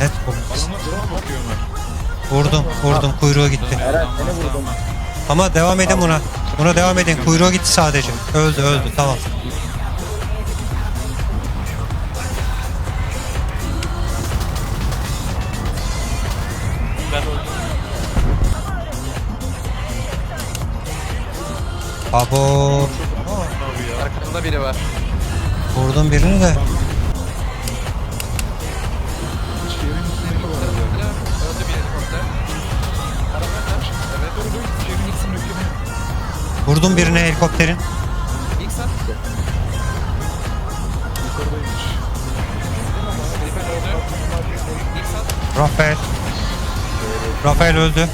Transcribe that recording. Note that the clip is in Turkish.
Net vurdum. Bana drone bakıyor Ömer. Vurdum, vurdum. Kuyruğu gitti. Eren seni vurdum. Ama devam edin buna. Buna devam edin. Kuyruğu gitti sadece. Öldü, öldü. Tamam. Ben öldüm. Abo. Abi ya. Arkamda biri var. Vurdum birini de. Vurdum birini helikopterin. Rafael. Rafael öldü.